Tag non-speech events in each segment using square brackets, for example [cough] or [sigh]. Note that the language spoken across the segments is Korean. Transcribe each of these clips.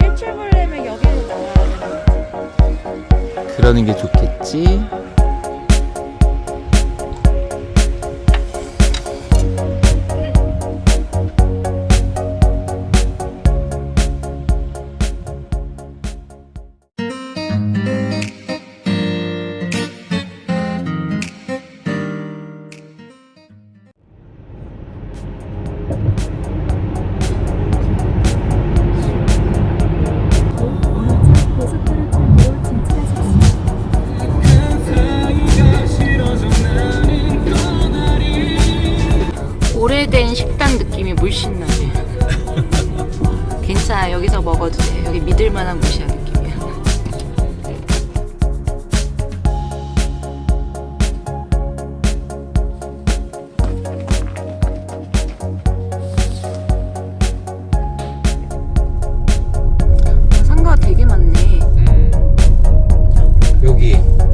일출 보려면 여기로 돼. 그러는 게 좋겠지.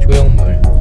조형물.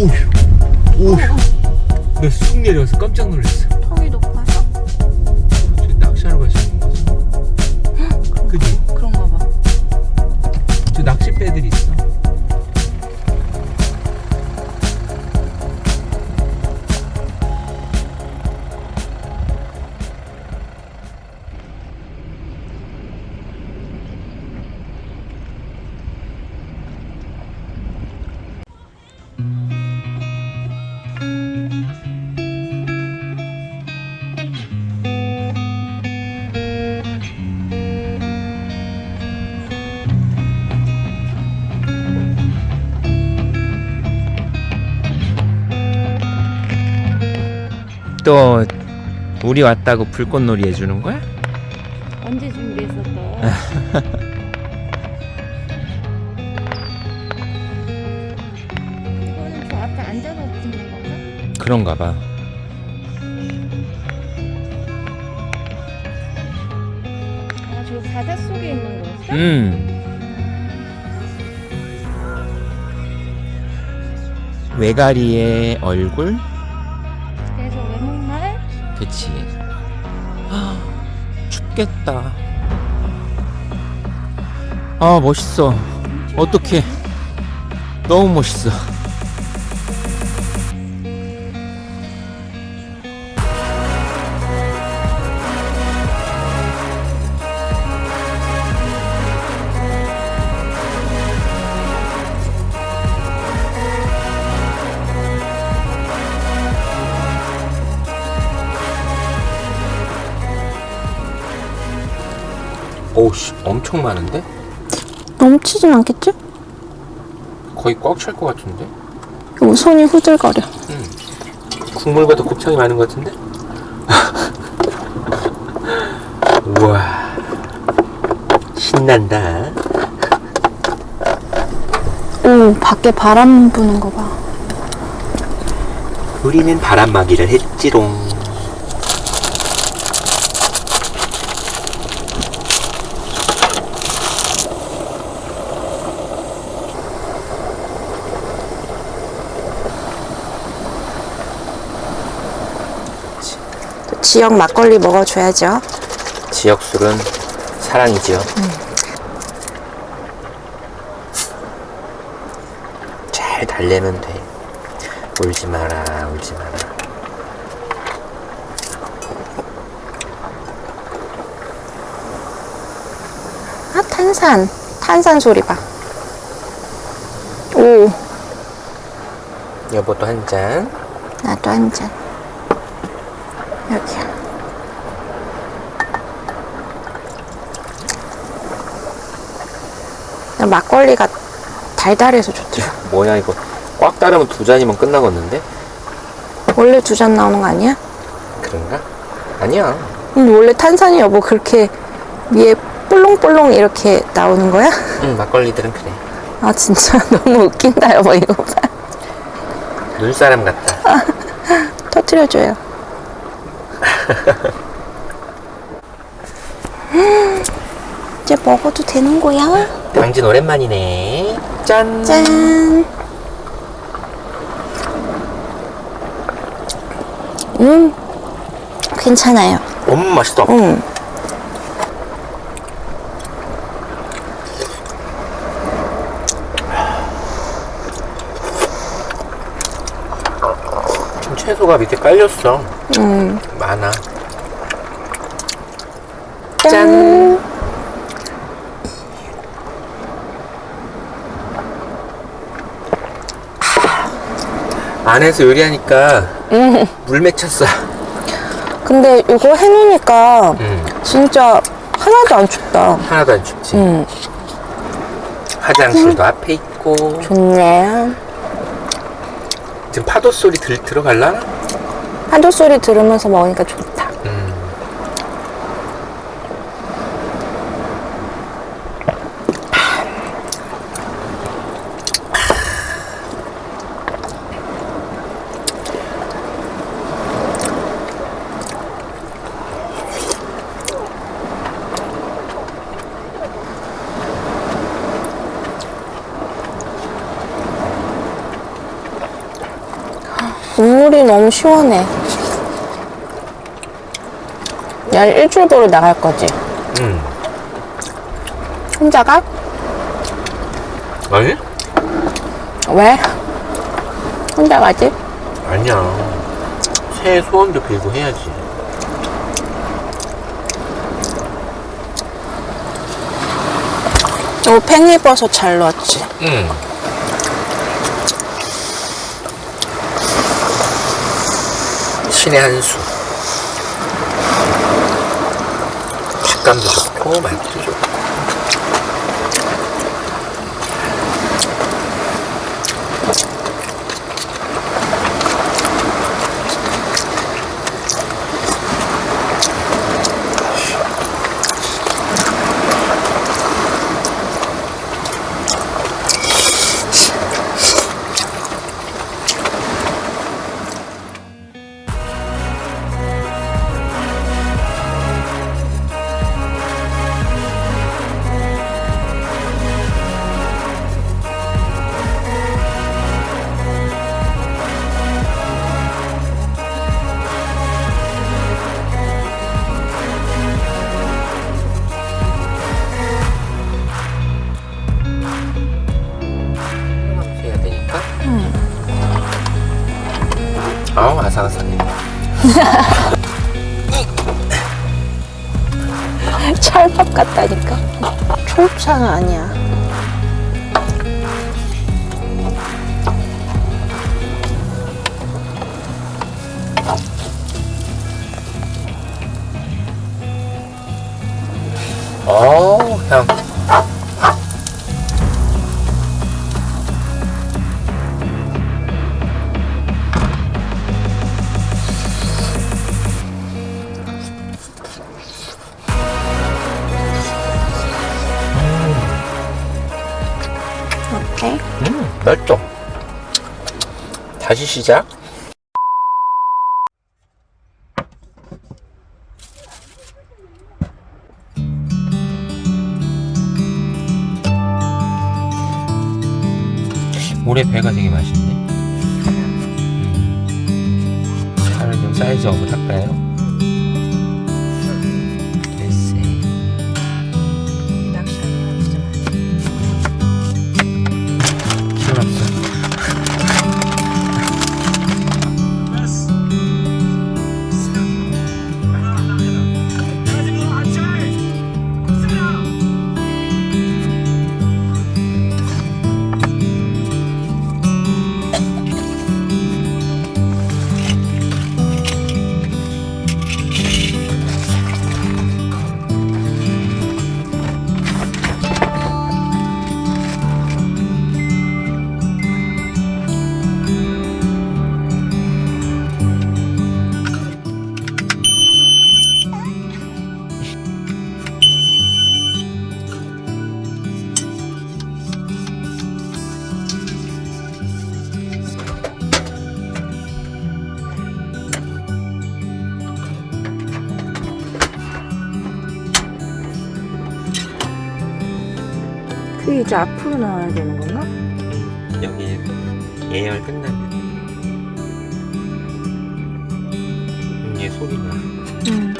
오휴. 오휴. 나쑥 내려와서 깜짝 놀랐어. 턱이 높아 또 우리 왔다고 불꽃놀이 해주는 거야? 언제 준비했어 또? 이거는 저 앞에 앉아서 찍는 건가? 그런가 봐. 아, 저 바다 속에 있는 거였어? 음. 외가리의 얼굴? 그치. 아, 춥겠다. 아, 멋있어. 어떡해. 너무 멋있어. 오우씨, 엄청 많은데? 넘치진 않겠지? 거의 꽉 찰 것 같은데? 요 손이 후들거려. 국물보다 곱창이 많은 것 같은데? [laughs] 우와 신난다 오, 밖에 바람 부는 거 봐. 우리는 바람막이를 했지롱 지역 막걸리 먹어줘야죠. 지역 술은 사랑이지요. 잘 달래면 돼. 울지 마라, 울지 마라. 아, 탄산. 탄산 소리 봐. 오, 여보도 한 잔. 나도 한 잔. 여기야. 막걸리가 달달해서 좋더라. [laughs] 뭐야 이거? 꽉 따르면 두 잔이면 끝나겠는데? 원래 두 잔 나오는 거 아니야? 그런가? 아니야. 근데 원래 탄산이 여보 그렇게 위에 볼롱볼롱 이렇게 나오는 거야? [laughs] 응, 막걸리들은 그래. 아 진짜 [laughs] 너무 웃긴다 여보 이거 봐. 눈사람 같다. 터트려줘요. [laughs] 이제 먹어도 되는 거야? 당진 오랜만이네. 짠. 짠. 음, 괜찮아요. 음, 맛있어. 음. 좀 채소가 밑에 깔렸어. 음. 많아. 짠. 안에서 요리하니까 음. 물 맺혔어. 근데 이거 해놓으니까 음, 진짜 하나도 안 춥다. 하나도 안 춥지. 음. 화장실도 앞에 있고. 좋네. 지금 파도 소리 들, 들어갈라나? 파도 소리 들으면서 먹으니까 좋다. 국물이 너무 시원해. 야, 일주일 보러 나갈 거지? 음. 혼자 가? 아니? 왜? 혼자 가지? 아니야. 새해 소원도 빌고 해야지. 오, 팽이 버섯 잘 넣었지. 응. 신의 한 수. 식감도 좋고, 맛도 좋고. 초입차는 아니야. 어우, 향. 다시 시작. 모래 배가 되게 맛있네. 음. 살을 좀 사이즈업을 할까요? 낚시하는 진짜 많이. 시원합니다. 이제 앞으로 나와야 되는 건가? 여기 예열 끝나면 음, 얘 소리가 응.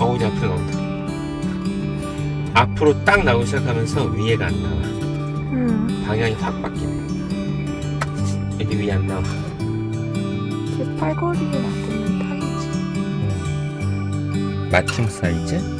어우 이제 앞으로 나온다 앞으로 딱 나오기 시작하면서 위에가 안 나와 응. 방향이 확 바뀌네 위에 안 나와 제 팔걸이에 놔두면 타겠지. 맞춤 사이즈?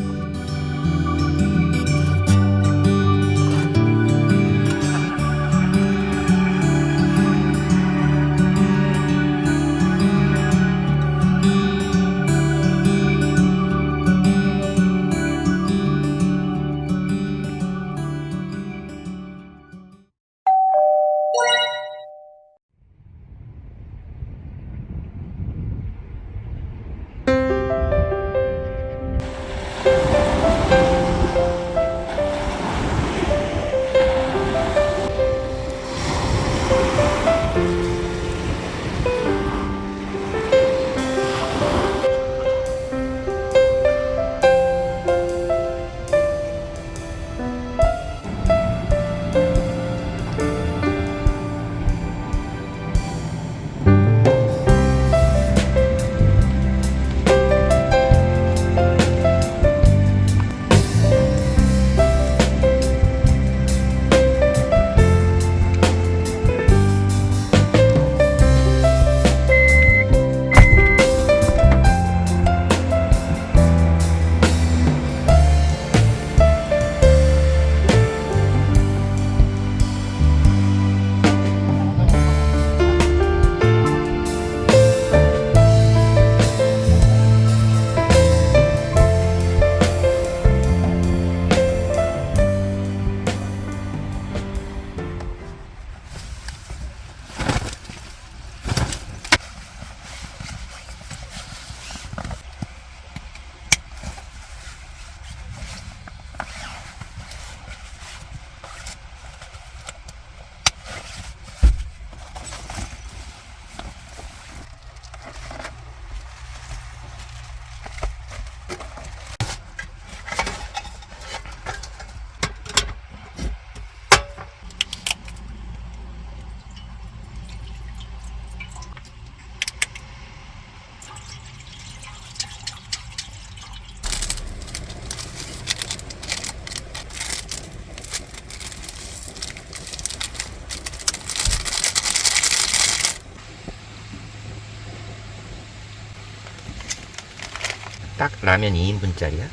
딱 라면 2인분짜리야?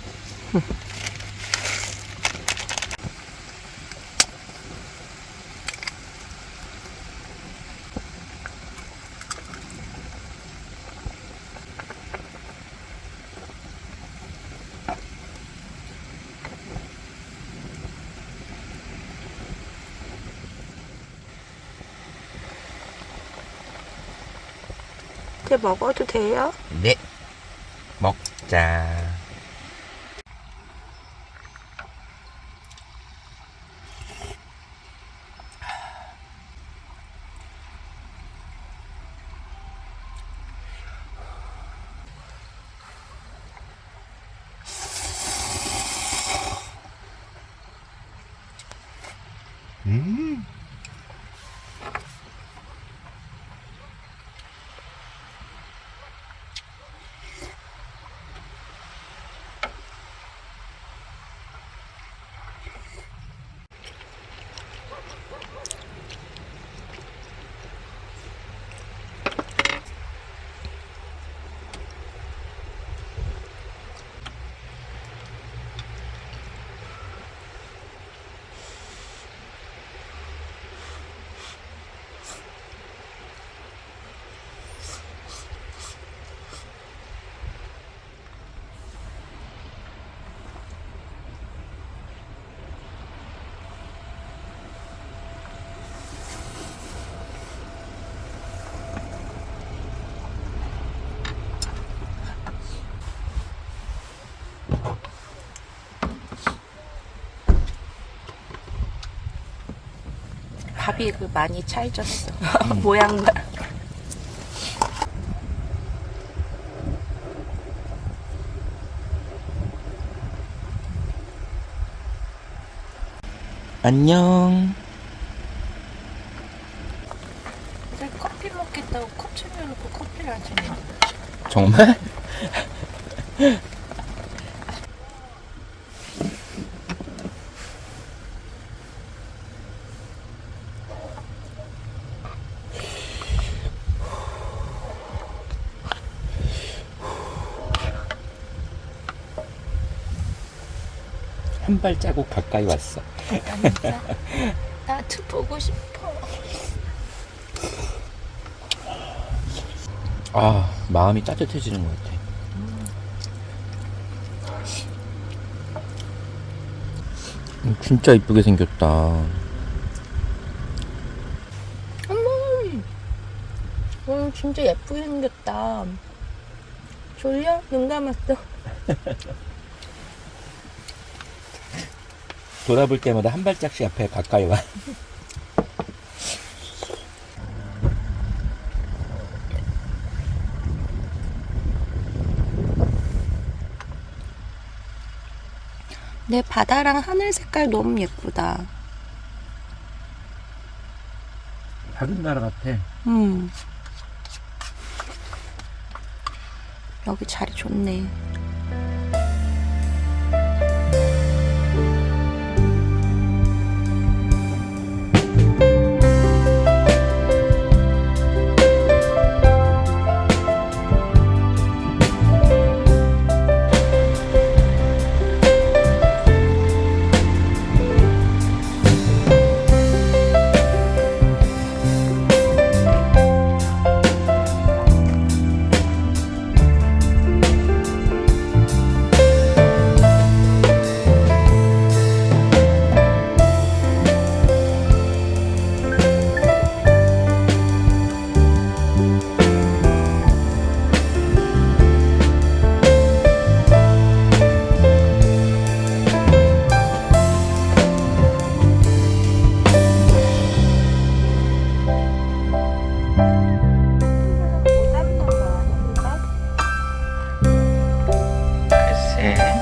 이제 먹어도 돼요? 네 먹자 음 밥이 그 많이 찰졌어. [laughs] 모양과. 안녕. 이제 커피 먹겠다고 컵 챙겨놓고 커피를 안 챙겨. 정말? 발자국 가까이 왔어. 나도 보고 싶어. 아, 마음이 따뜻해지는 것 같아. 음, 진짜 이쁘게 생겼다. 어, 진짜 예쁘게 생겼다. 졸려? 눈 감았어. [laughs] 돌아볼 때마다 한 발짝씩 앞에 가까이 와. [laughs] 내 바다랑 하늘 색깔 너무 예쁘다. 다른 나라 같아. 음. 여기 자리 좋네. えー